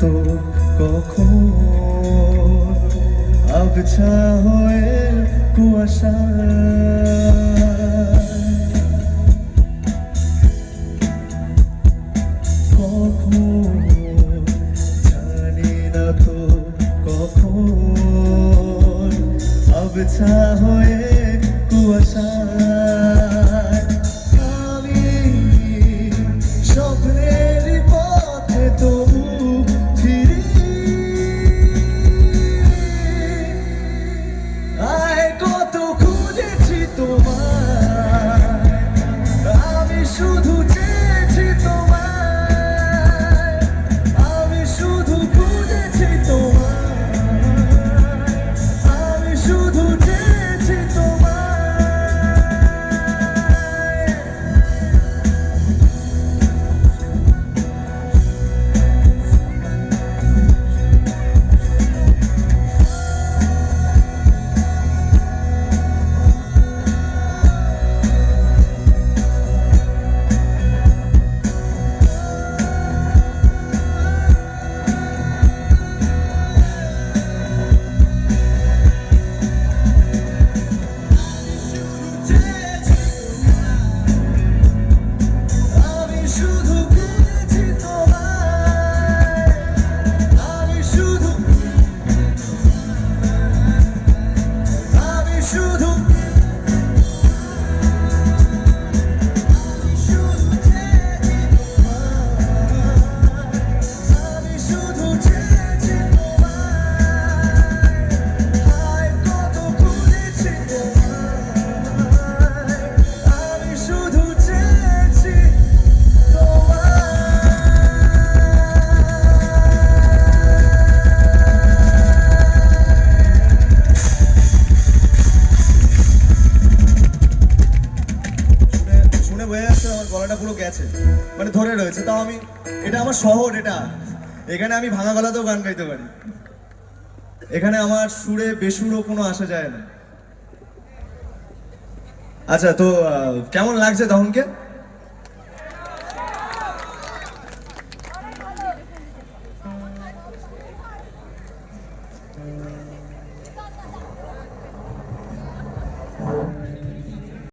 তো কখন? আবছা হয়ে কুয়াশা। জানি না তো হয়ে সামনে বোঝা যাচ্ছে আমার গলাটা পুরো গেছে। মানে ধরে রয়েছে। তাও আমি এটা আমার শহর, এটা। এখানে আমি ভাঙা গলাতেও গান গাইতে পারি। এখানে আমার সুরে বেসুরও কোনো আসা যায় না। আচ্ছা তো কেমন লাগছে তখনকে